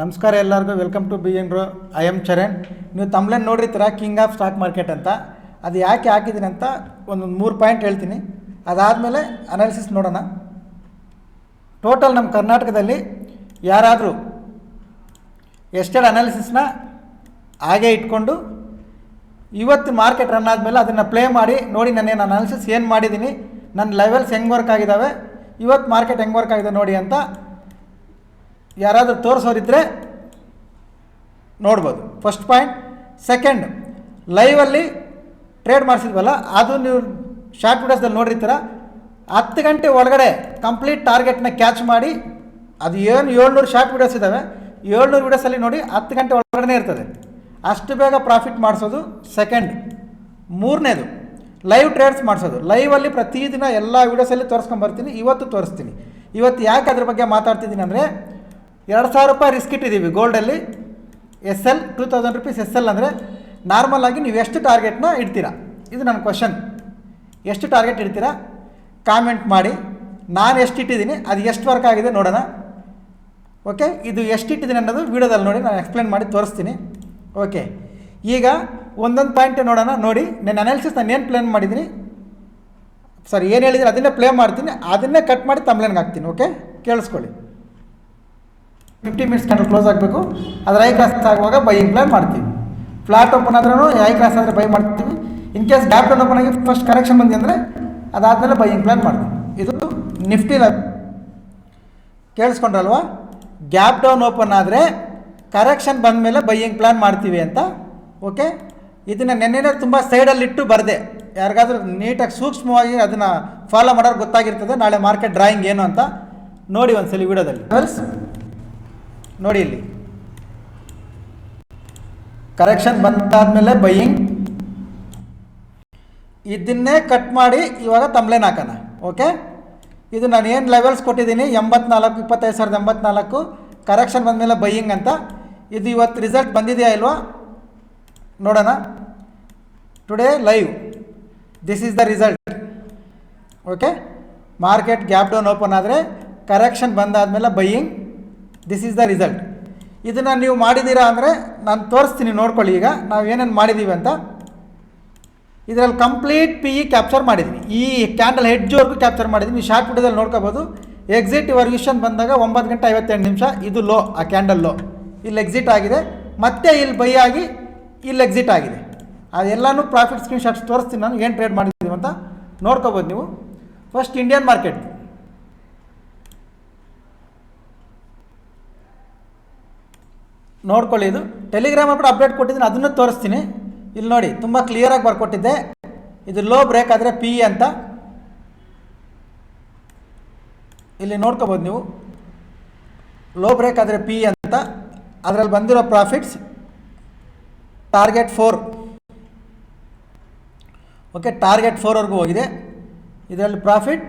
ನಮಸ್ಕಾರ ಎಲ್ಲರಿಗೂ welcome to B N ರೋ ಐ ಎಂ ಚರಣ್ ನೀವು ತಮ್ಲೇನ್ ನೋಡಿರ್ತೀರ ಕಿಂಗ್ ಆಫ್ ಸ್ಟಾಕ್ ಮಾರ್ಕೆಟ್ ಅಂತ. ಅದು ಯಾಕೆ ಹಾಕಿದ್ದೀನಿ ಅಂತ ಒಂದು ಮೂರು ಪಾಯಿಂಟ್ ಹೇಳ್ತೀನಿ. ಅದಾದಮೇಲೆ ಅನಾಲಿಸಿಸ್ ನೋಡೋಣ. ಟೋಟಲ್ ನಮ್ಮ ಕರ್ನಾಟಕದಲ್ಲಿ ಯಾರಾದರೂ ಎಸ್ಟೇಟ್ ಅನಾಲಿಸಿಸ್ನ ಹಾಗೆ ಇಟ್ಕೊಂಡು ಇವತ್ತು ಮಾರ್ಕೆಟ್ ರನ್ ಆದಮೇಲೆ ಅದನ್ನು ಪ್ಲೇ ಮಾಡಿ, ನೋಡಿ ನಾನೇನು ಅನಾಲಿಸಿಸ್ ಏನು ಮಾಡಿದ್ದೀನಿ ನನ್ನ ಲೆವೆಲ್ಸ್ ಹೆಂಗೆ ವರ್ಕ್ ಆಗಿದ್ದಾವೆ ಇವತ್ತು ಮಾರ್ಕೆಟ್ ಹೆಂಗೆ ವರ್ಕ್ ಆಗಿದೆ ನೋಡಿ ಅಂತ ಯಾರಾದರೂ ತೋರಿಸೋರಿದ್ದರೆ ನೋಡ್ಬೋದು. ಫಸ್ಟ್ ಪಾಯಿಂಟ್ ಸೆಕೆಂಡ್ ಲೈವಲ್ಲಿ ಟ್ರೇಡ್ ಮಾಡಿಸಿದ್ವಲ್ಲ, ಅದು ನೀವು ಶಾರ್ಟ್ ವಿಡಿಯೋಸ್ದಲ್ಲಿ ನೋಡಿರ್ತೀರ ಹತ್ತು ಗಂಟೆ ಒಳಗಡೆ ಕಂಪ್ಲೀಟ್ ಟಾರ್ಗೆಟ್ನ ಕ್ಯಾಚ್ ಮಾಡಿ, ಅದು ಏನು ಏಳ್ನೂರು ಶಾರ್ಟ್ ವಿಡಿಯೋಸ್ ಇದ್ದಾವೆ ಏಳ್ನೂರು ವಿಡಿಯೋಸಲ್ಲಿ ನೋಡಿ ಹತ್ತು ಗಂಟೆ ಒಳಗಡೆ ಇರ್ತದೆ. ಅಷ್ಟು ಬೇಗ ಪ್ರಾಫಿಟ್ ಮಾಡಿಸೋದು ಸೆಕೆಂಡ್ ಮೂರನೇದು ಲೈವ್ ಟ್ರೇಡ್ಸ್ ಮಾಡಿಸೋದು. ಲೈವಲ್ಲಿ ಪ್ರತಿದಿನ ಎಲ್ಲ ವೀಡಿಯೋಸಲ್ಲಿ ತೋರಿಸ್ಕೊಂಬರ್ತೀನಿ ಇವತ್ತು ತೋರಿಸ್ತೀನಿ. ಇವತ್ತು ಯಾಕೆ ಅದ್ರ ಬಗ್ಗೆ ಮಾತಾಡ್ತಿದ್ದೀನಿ ಅಂದರೆ ಎರಡು ಸಾವಿರ ರೂಪಾಯಿ ರಿಸ್ಕ್ ಇಟ್ಟಿದ್ದೀವಿ. ಗೋಲ್ಡಲ್ಲಿ S L two thousand rupees S L ಅಂದರೆ ನಾರ್ಮಲ್ ಆಗಿ ನೀವು ಎಷ್ಟು ಟಾರ್ಗೆಟ್ನ ಇಡ್ತೀರಾ? ಇದು ನನ್ನ ಕ್ವಶನ್ ಎಷ್ಟು ಟಾರ್ಗೆಟ್ ಇಡ್ತೀರಾ? ಕಾಮೆಂಟ್ ಮಾಡಿ. ನಾನು ಎಷ್ಟು ಇಟ್ಟಿದ್ದೀನಿ? ಅದು ಎಷ್ಟು ವರ್ಕ್ ಆಗಿದೆ ನೋಡೋಣ. ಓಕೆ ಇದು ಎಷ್ಟು ಇಟ್ಟಿದ್ದೀನಿ ಅನ್ನೋದು ವೀಡಿಯೋದಲ್ಲಿ ನೋಡಿ, ನಾನು ಎಕ್ಸ್ಪ್ಲೇನ್ ಮಾಡಿ ತೋರಿಸ್ತೀನಿ. ಓಕೆ ಈಗ ಒಂದೊಂದು ಪಾಯಿಂಟ್ ನೋಡೋಣ. ನೋಡಿ, ನನ್ನ ಅನಾಲಿಸಿಸ್ ನಾನು ಏನು ಪ್ಲ್ಯಾನ್ ಮಾಡಿದ್ದೀನಿ? ಸರ್ ಏನು ಹೇಳಿದ್ರೆ ಅದನ್ನೇ ಪ್ಲೇ ಮಾಡ್ತೀನಿ. ಅದನ್ನೇ ಕಟ್ ಮಾಡಿ ತಮ್ಲೇನ್ಗೆ ಹಾಕ್ತೀನಿ. ಓಕೆ ಕೇಳಿಸ್ಕೊಳ್ಳಿ. ಫಿಫ್ಟಿ ಮಿನಿಟ್ಸ್ ಕಂಡು ಕ್ಲೋಸ್ ಆಗಬೇಕು. ಅದರ ಐ ಕ್ಲಾಸ್ ಆಗುವಾಗ ಬೈಯಿಂಗ್ ಪ್ಲಾನ್ ಮಾಡ್ತೀವಿ. ಫ್ಲಾಟ್ ಓಪನ್ ಆದ್ರೂ ಐ ಕ್ರಾಸ್ ಆದರೆ ಬೈ ಮಾಡ್ತೀವಿ. In case gap down open ಆಗಿ ಫಸ್ಟ್ ಕರೆಕ್ಷನ್ ಬಂದಿ ಅಂದರೆ ಅದಾದಮೇಲೆ ಬೈಯಿಂಗ್ ಪ್ಲಾನ್ ಮಾಡ್ತೀವಿ. ಇದು ನಿಫ್ಟಿ ಕೇಳಿಸ್ಕೊಂಡ್ರಲ್ವಾ? ಗ್ಯಾಪ್ ಡೌನ್ ಓಪನ್ ಆದರೆ ಕರೆಕ್ಷನ್ ಬಂದ ಮೇಲೆ ಬೈಯಿಂಗ್ ಪ್ಲಾನ್ ಮಾಡ್ತೀವಿ ಅಂತ. ಓಕೆ ಇದನ್ನು ನೆನ್ನೆನೇ ತುಂಬ ಸೈಡಲ್ಲಿಟ್ಟು ಬರದೆ. ಯಾರಿಗಾದ್ರೂ ನೀಟಾಗಿ ಸೂಕ್ಷ್ಮವಾಗಿ ಅದನ್ನು ಫಾಲೋ ಮಾಡೋರು ಗೊತ್ತಾಗಿರ್ತದೆ. ನಾಳೆ ಮಾರ್ಕೆಟ್ ಡ್ರಾಯಿಂಗ್ ಏನು ಅಂತ ನೋಡಿ ಒಂದ್ಸಲಿ ವಿಡಿಯೋದಲ್ಲಿ. ನೋಡಿ ಇಲ್ಲಿ. ಕರೆಕ್ಷನ್ ಬಂದಾದ್ಮೇಲೆ ಬೈಯಿಂಗ್ ಇದನ್ನೇ ಕಟ್ ಮಾಡಿ ಇವಾಗ ತಂಬ್ಲೇನ್ ಹಾಕೋಣ. ಓಕೆ ಇದು ನಾನು ಏನು ಲೆವೆಲ್ಸ್ ಕೊಟ್ಟಿದ್ದೀನಿ? ಎಂಬತ್ನಾಲ್ಕು, ಇಪ್ಪತ್ತೈದು ಸಾವಿರದ ಎಂಬತ್ನಾಲ್ಕು. ಕರೆಕ್ಷನ್ ಬಂದಮೇಲೆ ಬೈಯಿಂಗ್ ಅಂತ. ಇದು ಇವತ್ತು ರಿಸಲ್ಟ್ ಬಂದಿದೆಯಾ ಇಲ್ವಾ? ನೋಡೋಣ. Today live this is the result okay market gap down open ಆದರೆ correction ಬಂದಾದಮೇಲೆ buying this is the result ಇದನ್ನು ನೀವು ಮಾಡಿದ್ದೀರಾ ಅಂದರೆ ನಾನು ತೋರಿಸ್ತೀನಿ, ನೋಡ್ಕೊಳ್ಳಿ ಈಗ. ನಾವು ಏನೇನು ಮಾಡಿದ್ದೀವಿ ಅಂತ. ಇದರಲ್ಲಿ ಕಂಪ್ಲೀಟ್ ಪಿ ಇ ಕ್ಯಾಪ್ಚರ್ ಮಾಡಿದ್ದೀನಿ ಈ ಕ್ಯಾಂಡಲ್ ಹೆಡ್ಜ್ವರೆಗೂ ಕ್ಯಾಪ್ಚರ್ ಮಾಡಿದ್ದೀನಿ ಶಾರ್ಟ್ ವಿಡಿಯೋದಲ್ಲಿ ನೋಡ್ಕೋಬೋದು. ಎಕ್ಸಿಟ್ ವರ್ವಿಷನ್ ಬಂದಾಗ ಒಂಬತ್ತು ಗಂಟೆ ಐವತ್ತೆಂಟು ನಿಮಿಷ. ಇದು ಲೋ ಆ ಕ್ಯಾಂಡಲ್ ಲೋ ಇಲ್ಲಿ ಎಕ್ಸಿಟ್ ಆಗಿದೆ. ಮತ್ತೆ ಇಲ್ಲಿ ಬೈ ಆಗಿ ಇಲ್ಲಿ ಎಕ್ಸಿಟ್ ಆಗಿದೆ. ಅದೆಲ್ಲನೂ ಪ್ರಾಫಿಟ್ ಸ್ಕ್ರೀನ್ ಶಾಟ್ಸ್ ತೋರಿಸ್ತೀನಿ ನಾನು. ಏನು ಟ್ರೇಡ್ ಮಾಡಿದ್ದೀವಿ ಅಂತ ನೋಡ್ಕೋಬೋದು ನೀವು. ಫಸ್ಟ್ ಇಂಡಿಯನ್ ಮಾರ್ಕೆಟ್ ನೋಡ್ಕೊಳ್ಳಿ ಇದು ಟೆಲಿಗ್ರಾಮ್ ಕೂಡ ಅಪ್ಡೇಟ್ ಕೊಟ್ಟಿದ್ದೀನಿ, ಅದನ್ನು ತೋರಿಸ್ತೀನಿ. ಇಲ್ಲಿ ನೋಡಿ, ತುಂಬ ಕ್ಲಿಯರಾಗಿ ಬರ್ಕೊಟ್ಟಿದ್ದೆ. ಇದು ಲೋ ಬ್ರೇಕ್ ಆದರೆ ಪಿ ಅಂತ. ಇಲ್ಲಿ ನೋಡ್ಕೋಬೋದು ನೀವು. ಲೋ ಬ್ರೇಕ್ ಆದರೆ ಪಿ ಅಂತ. ಅದರಲ್ಲಿ ಬಂದಿರೋ profits target four okay target ಫೋರ್ವರೆಗೂ ಹೋಗಿದೆ. ಇದರಲ್ಲಿ ಪ್ರಾಫಿಟ್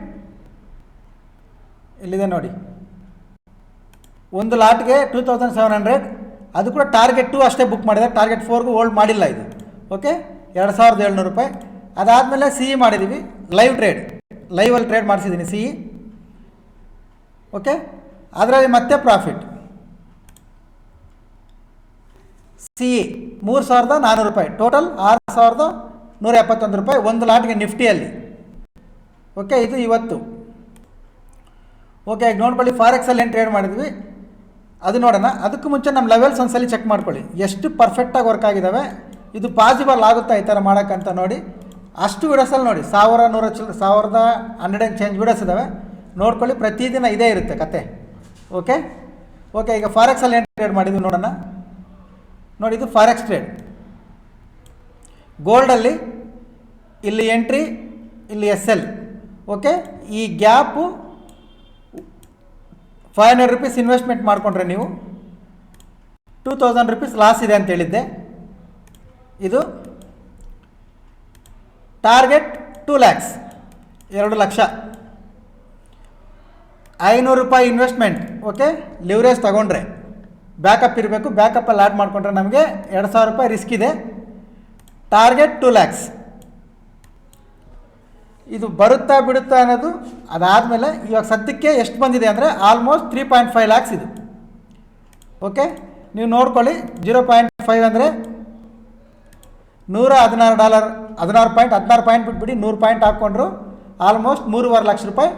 ಇಲ್ಲಿದೆ ನೋಡಿ. ಒಂದು ಲಾಟ್ಗೆ ಟೂ ತೌಸಂಡ್ ಸೆವೆನ್ ಹಂಡ್ರೆಡ್ ಅದು ಕೂಡ ಟಾರ್ಗೆಟ್ ಟು ಅಷ್ಟೇ ಬುಕ್ ಮಾಡಿದೆ ಟಾರ್ಗೆಟ್ ಫೋರ್ಗೂ ಹೋಲ್ಡ್ ಮಾಡಿಲ್ಲ ಇದು. ಓಕೆ ಎರಡು ಸಾವಿರದ ಏಳ್ನೂರು ರೂಪಾಯಿ. ಅದಾದಮೇಲೆ ಸಿ ಇ ಮಾಡಿದ್ದೀವಿ ಲೈವ್ ಟ್ರೇಡ್ ಲೈವಲ್ಲಿ ಟ್ರೇಡ್ ಮಾಡಿಸಿದ್ದೀನಿ ಸಿ ಇ ಓಕೆ ಅದರಲ್ಲಿ ಮತ್ತೆ ಪ್ರಾಫಿಟ್ ಸಿ ಇ ಮೂರು ಸಾವಿರದ ನಾನ್ನೂರು ರೂಪಾಯಿ. ಟೋಟಲ್ ಆರು ಸಾವಿರದ ನೂರ ಎಪ್ಪತ್ತೊಂದು ರೂಪಾಯಿ ಒಂದು ಲಾಟ್ಗೆ ನಿಫ್ಟಿಯಲ್ಲಿ. ಓಕೆ ಇದು ಇವತ್ತು. ಓಕೆ ಈಗ ನೋಡ್ಕೊಳ್ಳಿ ಫಾರೆಕ್ಸಲ್ಲಿ ಏನು ಟ್ರೇಡ್ ಮಾಡಿದ್ವಿ? ಅದು ನೋಡೋಣ. ಅದಕ್ಕೂ ಮುಂಚೆ ನಮ್ಮ ಲೆವೆಲ್ಸ್ ಒಂದ್ಸಲಿ ಚೆಕ್ ಮಾಡ್ಕೊಳ್ಳಿ. ಎಷ್ಟು ಪರ್ಫೆಕ್ಟಾಗಿ ವರ್ಕ್ ಆಗಿದ್ದಾವೆ ಇದು ಪಾಸಿಬಲ್ ಆಗುತ್ತಾ ಈ ಥರ ಮಾಡೋಕ್ಕಂತ ನೋಡಿ. ಅಷ್ಟು ವಿಡಿಯೋಸಲ್ಲಿ ನೋಡಿ. ಸಾವಿರ, ನೂರ ಚಿಲ್ ಸಾವಿರದ ಹಂಡ್ರೆಡ್ ಆ್ಯಂಡ್ ಚೇಂಜ್ ವಿಡಿಯೋಸ್ ಇದ್ದಾವೆ ನೋಡ್ಕೊಳ್ಳಿ, ಪ್ರತಿದಿನ ಇದೇ ಇರುತ್ತೆ ಕತೆ. ಓಕೆ ಓಕೆ ಈಗ ಫಾರೆಕ್ಸಲ್ಲಿ ಏನು ಟ್ರೇಡ್ ಮಾಡಿದ್ವಿ ನೋಡೋಣ. ನೋಡಿ, ಇದು ಫಾರೆಕ್ಸ್ ಟ್ರೇಡ್ ಗೋಲ್ಡಲ್ಲಿ ಇಲ್ಲಿ ಎಂಟ್ರಿ ಇಲ್ಲಿ ಎಸ್ ಎಲ್ ಓಕೆ ಈ gap five hundred rupees investment ಮಾಡಿಕೊಂಡ್ರೆ ನೀವು ಟೂ ತೌಸಂಡ್ ರುಪೀಸ್ ಲಾಸ್ ಇದೆ ಅಂತ ಹೇಳಿದ್ದೆ. ಇದು ಟಾರ್ಗೆಟ್ ಟೂ ಲ್ಯಾಕ್ಸ್ ಎರಡು ಲಕ್ಷ. ಐನೂರು ರೂಪಾಯಿ ಇನ್ವೆಸ್ಟ್ಮೆಂಟ್ ಓಕೆ ಲಿವ್ರೇಜ್ ತಗೊಂಡ್ರೆ. ಬ್ಯಾಕಪ್ ಇರಬೇಕು ಬ್ಯಾಕಪ್ಪಲ್ಲಿ ಆ್ಯಡ್ ಮಾಡಿಕೊಂಡ್ರೆ ನಮಗೆ ಎರಡು ಸಾವಿರ ರೂಪಾಯಿ ರಿಸ್ಕ್ ಇದೆ. ಟಾರ್ಗೆಟ್ ಟೂ ಲ್ಯಾಕ್ಸ್ ಇದು ಬರುತ್ತಾ ಬಿಡುತ್ತಾ ಅನ್ನೋದು ಅದಾದಮೇಲೆ ಇವಾಗ ಸದ್ಯಕ್ಕೆ ಎಷ್ಟು ಬಂದಿದೆ ಅಂದರೆ almost three point five lakhs ಇದು. ಓಕೆ ನೀವು ನೋಡ್ಕೊಳ್ಳಿ ಜೀರೋ ಪಾಯಿಂಟ್ ಫೈವ್ ಅಂದರೆ ನೂರ ಹದಿನಾರು ಡಾಲರ್ ಹದಿನಾರು ಪಾಯಿಂಟ್ ಹದಿನಾರು ಪಾಯಿಂಟ್ ಬಿಟ್ಬಿಡಿ ನೂರು ಪಾಯಿಂಟ್ ಹಾಕ್ಕೊಂಡ್ರು ಆಲ್ಮೋಸ್ಟ್ ಮೂರುವರೆ ಲಕ್ಷ ರೂಪಾಯಿ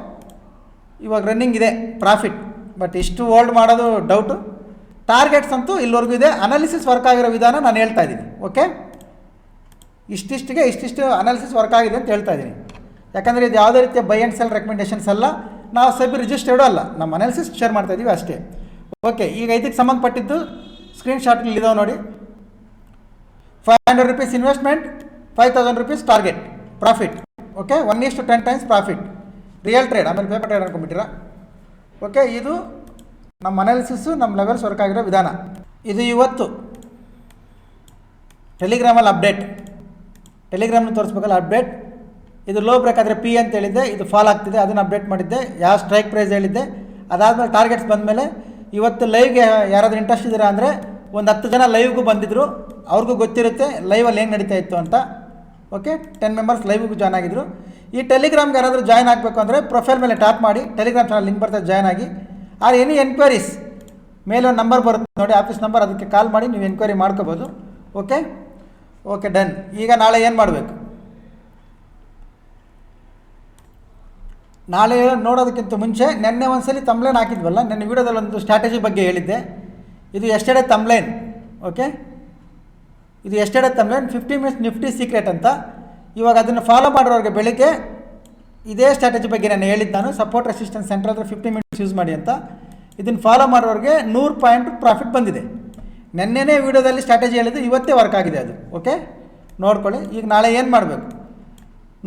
ಇವಾಗ ರನ್ನಿಂಗ್ ಇದೆ ಪ್ರಾಫಿಟ್ ಬಟ್ ಇಷ್ಟು ಹೋಲ್ಡ್ ಮಾಡೋದು ಡೌಟು ಟಾರ್ಗೆಟ್ಸ್ ಅಂತೂ ಇಲ್ಲಿವರೆಗೂ ಇದೆ. ಅನಾಲಿಸಿಸ್ ವರ್ಕ್ ಆಗಿರೋ ವಿಧಾನ ನಾನು ಹೇಳ್ತಾ ಇದ್ದೀನಿ. ಓಕೆ ಇಷ್ಟಿಷ್ಟಿಗೆ ಇಷ್ಟಿಷ್ಟು ಅನಾಲಿಸಿಸ್ ವರ್ಕ್ ಆಗಿದೆ ಅಂತ ಹೇಳ್ತಾ ಇದ್ದೀನಿ. ಯಾಕಂದರೆ ಇದು ಯಾವುದೇ ರೀತಿಯ ಬೈ ಆ್ಯಂಡ್ ಸೆಲ್ ರೆಕಮೆಂಡೇಷನ್ಸ್ ಅಲ್ಲ. ನಾವು ಸಬ್ ರಿಜಿಸ್ಟರ್ಡು ಅಲ್ಲ ನಮ್ಮ ಅನಾಲಿಸಿಸ್ ಶೇರ್ ಮಾಡ್ತಾ ಇದ್ದೀವಿ ಅಷ್ಟೇ. ಓಕೆ ಈಗ ಇದಕ್ಕೆ ಸಂಬಂಧಪಟ್ಟಿದ್ದು ಸ್ಕ್ರೀನ್ ಶಾಟ್ಗಳು ಇದಾವೆ ನೋಡಿ. Five hundred rupees investment five thousand rupees target profit okay one ಇಷ್ಟು ten times profit real trade ಆಮೇಲೆ ಪೇಪರ್ ಟ್ರೇಡ್ ಅನ್ಕೊಂಬಿಟ್ಟಿರ ಓಕೆ ಇದು ನಮ್ಮ ಅನಾಲಿಸಿಸು ನಮ್ಮ ಲೆವೆಲ್ಸ್ ವರ್ಕ್ ಆಗಿರೋ ವಿಧಾನ. ಇದು ಇವತ್ತು ಟೆಲಿಗ್ರಾಮಲ್ಲಿ ಅಪ್ಡೇಟ್ ಟೆಲಿಗ್ರಾಮ್ನ ತೋರಿಸ್ಬೇಕಲ್ಲ ಅಪ್ಡೇಟ್ ಇದು ಲೋ ಬ್ರೇಕ್ ಆದರೆ ಪಿ ಅಂತ ಹೇಳಿದ್ದೆ, ಇದು ಫಾಲ್ ಆಗ್ತಿದೆ, ಅದನ್ನು ಅಪ್ಡೇಟ್ ಮಾಡಿದ್ದೆ, ಯಾವ ಸ್ಟ್ರೈಕ್ ಪ್ರೈಸ್ ಹೇಳಿದ್ದೆ, ಅದಾದಮೇಲೆ ಟಾರ್ಗೆಟ್ಸ್ ಬಂದಮೇಲೆ ಇವತ್ತು ಲೈವ್ಗೆ ಯಾರಾದರೂ ಇಂಟ್ರೆಸ್ಟ್ ಇದ್ದೀರಾ ಅಂದರೆ ಒಂದು ಹತ್ತು ಜನ ಲೈವ್ಗೂ ಬಂದಿದ್ದರು ಅವ್ರಿಗೂ ಗೊತ್ತಿರುತ್ತೆ ಲೈವಲ್ಲಿ ಏನು ನಡೀತಾ ಇತ್ತು ಅಂತ. ಓಕೆ ಟೆನ್ ಮೆಂಬರ್ಸ್ ಲೈವ್ಗೂ ಜಾಯ್ನ್ ಆಗಿದ್ರು. ಈ ಟೆಲಿಗ್ರಾಮ್ಗೆ ಯಾರಾದರೂ ಜಾಯ್ನ್ ಆಗಬೇಕು ಅಂದರೆ ಪ್ರೊಫೈಲ್ ಮೇಲೆ ಟ್ಯಾಪ್ ಮಾಡಿ ಟೆಲಿಗ್ರಾಮ್ ಚಾನಲ್ ಲಿಂಕ್ ಬರ್ತದೆ ಜಾಯ್ನ್ ಆಗಿ. ಆರ್ ಎನಿ ಎನ್ಕ್ವೈರೀಸ್ ಮೇಲೆ ಒಂದು ನಂಬರ್ ಬರುತ್ತೆ ನೋಡಿ ಆಫೀಸ್ ನಂಬರ್ ಅದಕ್ಕೆ ಕಾಲ್ ಮಾಡಿ, ನೀವು ಎನ್ಕ್ವೈರಿ ಮಾಡ್ಕೋಬೋದು. ಓಕೆ ಓಕೆ ಡನ್ ಈಗ ನಾಳೆ ಏನು ಮಾಡಬೇಕು? ನಾಳೆ ನೋಡೋದಕ್ಕಿಂತ ಮುಂಚೆ ನಿನ್ನೆ ಒಂದ್ಸಲಿ ತಮ್ಲೈನ್ ಹಾಕಿದ್ವಲ್ಲ, ನನ್ನ ವೀಡಿಯೋದಲ್ಲಿ ಒಂದು ಸ್ಟ್ರಾಟಜಿ ಬಗ್ಗೆ ಹೇಳಿದ್ದೆ. ಇದು ಎಷ್ಟೇ ತಮ್ಲೈನ್ ಓಕೆ ಇದು ಎಸ್ಟೆಡೆ ತಮ್ಲೈನ್ ಫಿಫ್ಟಿ ಮಿನಿಟ್ಸ್ ನಿಫ್ಟಿ ಸೀಕ್ರೆಟ್ ಅಂತ. ಇವಾಗ ಅದನ್ನು ಫಾಲೋ ಮಾಡೋರಿಗೆ ಬೆಳಿಗ್ಗೆ ಇದೇ ಸ್ಟ್ರಾಟಜಿ ಬಗ್ಗೆ ನಾನು ಹೇಳಿದ್ದು ನಾನು. ಸಪೋರ್ಟ್ ರೆಸಿಸ್ಟೆನ್ಸ್ ಸೆಂಟರ್ ಹತ್ರ ಫಿಫ್ಟಿ ಮಿನಿಟ್ಸ್ ಯೂಸ್ ಮಾಡಿ ಅಂತ. ಇದನ್ನು ಫಾಲೋ ಮಾಡೋರಿಗೆ ನೂರು ಪಾಯಿಂಟ್ ಪ್ರಾಫಿಟ್ ಬಂದಿದೆ. ನೆನ್ನೆನೇ ವೀಡಿಯೋದಲ್ಲಿ ಸ್ಟ್ರಾಟಜಿ ಹೇಳಿದ್ದು ಇವತ್ತೇ ವರ್ಕ್ ಆಗಿದೆ ಅದು ಓಕೆ ನೋಡ್ಕೊಳ್ಳಿ, ಈಗ ನಾಳೆ ಏನು ಮಾಡಬೇಕು?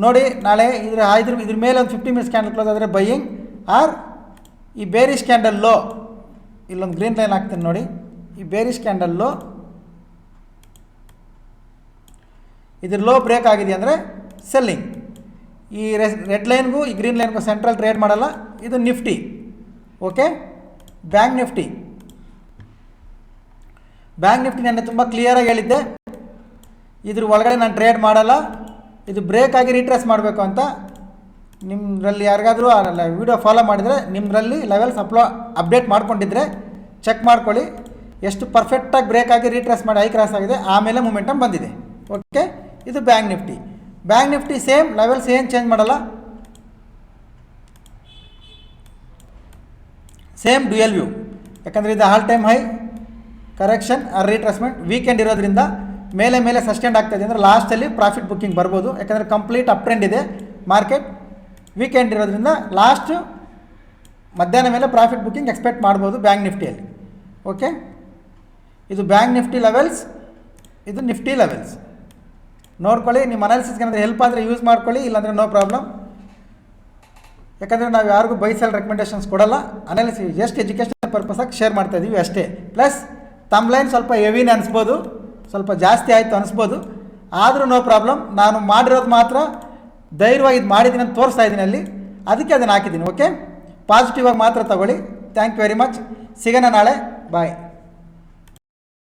ನೋಡಿ, ನಾಳೆ ಇದ್ರ ಇದ್ರ ಇದ್ರ ಮೇಲೆ ಒಂದು ಫಿಫ್ಟಿ ಮಿನಿಟ್ಸ್ ಕ್ಯಾಂಡಲ್ ಕ್ಲೋಸ್ ಆದರೆ ಬೈಯಿಂಗ್ ಆರ್ ಈ ಬೇರಿ ಕ್ಯಾಂಡಲ್ ಲೋ ಇಲ್ಲೊಂದು ಗ್ರೀನ್ ಲೈನ್ ಹಾಕ್ತೀನಿ ನೋಡಿ. ಈ ಬೇರಿ ಕ್ಯಾಂಡಲ್ ಲೋ ಇದ್ರ ಲೋ ಬ್ರೇಕ್ ಆಗಿದೆ ಅಂದರೆ ಸೆಲ್ಲಿಂಗ್ ಈ ರೆಡ್ ಲೈನ್ಗೂ ಈ ಗ್ರೀನ್ ಲೈನ್ಗೂ ಸೆಂಟ್ರಲ್ ಟ್ರೇಡ್ ಮಾಡಲ್ಲ. ಇದು Nifty okay bank Nifty bank Nifty ನೆನ್ನೆ ತುಂಬ ಕ್ಲಿಯರಾಗಿ ಹೇಳಿದ್ದೆ. ಇದ್ರ ಒಳಗಡೆ ನಾನು ಟ್ರೇಡ್ ಮಾಡಲ್ಲ. ಇದು ಬ್ರೇಕ್ ಆಗಿ ರೀಟ್ರೇಸ್ ಮಾಡಬೇಕು ಅಂತ ನಿಮ್ಮರಲ್ಲಿ ಯಾರಿಗಾದರೂ ವಿಡಿಯೋ ಫಾಲೋ ಮಾಡಿದರೆ ನಿಮ್ಮರಲ್ಲಿ ಲೆವೆಲ್ಸ್ ಅಪ್ಲೋ ಅಪ್ಡೇಟ್ ಮಾಡ್ಕೊಂಡಿದ್ರೆ ಚೆಕ್ ಮಾಡ್ಕೊಳ್ಳಿ. ಎಷ್ಟು ಪರ್ಫೆಕ್ಟಾಗಿ ಬ್ರೇಕ್ ಆಗಿ ರೀಟ್ರೇಸ್ ಮಾಡಿ ಐ ಕ್ರಾಸ್ ಆಗಿದೆ, ಆಮೇಲೆ ಮೂಮೆಂಟಮ್ ಬಂದಿದೆ. ಓಕೆ ಇದು bank Nifty bank Nifty same levels ಏನು ಚೇಂಜ್ ಮಾಡಲ್ಲ? ಸೇಮ್ ಡ್ಯುಯಲ್ ವ್ಯೂ ಯಾಕಂದರೆ ಇದು all time high correction or retracement weekend ಇರೋದ್ರಿಂದ ಮೇಲೆ ಮೇಲೆ ಸಸ್ಟೆಂಡ್ ಆಗ್ತಾಯಿದೆ ಅಂದರೆ ಲಾಸ್ಟಲ್ಲಿ ಪ್ರಾಫಿಟ್ ಬುಕ್ಕಿಂಗ್ ಬರ್ಬೋದು. ಯಾಕಂದರೆ ಕಂಪ್ಲೀಟ್ ಅಪ್ ಟ್ರೆಂಡ್ ಇದೆ. ಮಾರ್ಕೆಟ್ ವೀಕೆಂಡ್ ಇರೋದ್ರಿಂದ ಲಾಸ್ಟ್ ಮಧ್ಯಾಹ್ನ ಮೇಲೆ ಪ್ರಾಫಿಟ್ ಬುಕ್ಕಿಂಗ್ ಎಕ್ಸ್ಪೆಕ್ಟ್ ಮಾಡ್ಬೋದು ಬ್ಯಾಂಕ್ ನಿಫ್ಟಿಯಲ್ಲಿ. ಓಕೆ ಇದು ಬ್ಯಾಂಕ್ ನಿಫ್ಟಿ ಲೆವೆಲ್ಸ್ ಇದು ನಿಫ್ಟಿ ಲೆವೆಲ್ಸ್ ನೋಡ್ಕೊಳ್ಳಿ, ನಿಮ್ಮ ಅನಾಲಿಸಿಸ್ಗೆ ಏನಾದರೂ ಹೆಲ್ಪ್ ಆದರೆ ಯೂಸ್ ಮಾಡ್ಕೊಳ್ಳಿ, ಇಲ್ಲಾಂದರೆ ನೋ ಪ್ರಾಬ್ಲಮ್ ಯಾಕಂದರೆ ನಾವು ಯಾರಿಗೂ ಬೈ ಸೆಲ್ ರೆಕಮೆಂಡೇಷನ್ಸ್ ಕೊಡಲ್ಲ ಅನಾಲಿಸಿಸ್ ಜಸ್ಟ್ ಎಜುಕೇಷನ್ ಪರ್ಪಸಾಗಿ ಶೇರ್ ಮಾಡ್ತಾ ಇದ್ದೀವಿ ಅಷ್ಟೇ. ಪ್ಲಸ್ ತಮ್ಮ ಲೈನ್ ಸ್ವಲ್ಪ ಹೆವಿನೇ ಅನಿಸ್ಬೋದು. ಸ್ವಲ್ಪ ಜಾಸ್ತಿ ಆಯಿತು ಅನಿಸ್ಬೋದು. ಆದರೂ ನೋ ಪ್ರಾಬ್ಲಮ್ ನಾನು ಮಾಡಿರೋದು ಮಾತ್ರ ಧೈರ್ಯವಾಗಿ ಇದು ಮಾಡಿದ್ದೀನಿ ಅಂತ ತೋರಿಸ್ತಾ ಇದ್ದೀನಿ ಅಲ್ಲಿ. ಅದಕ್ಕೆ ಅದನ್ನು ಹಾಕಿದ್ದೀನಿ ಓಕೆ ಪಾಸಿಟಿವ್ ಆಗಿ ಮಾತ್ರ ತಗೊಳ್ಳಿ. ಥ್ಯಾಂಕ್ ಯು ವೆರಿ ಮಚ್ ಸಿಗೋಣ ನಾಳೆ. ಬಾಯ್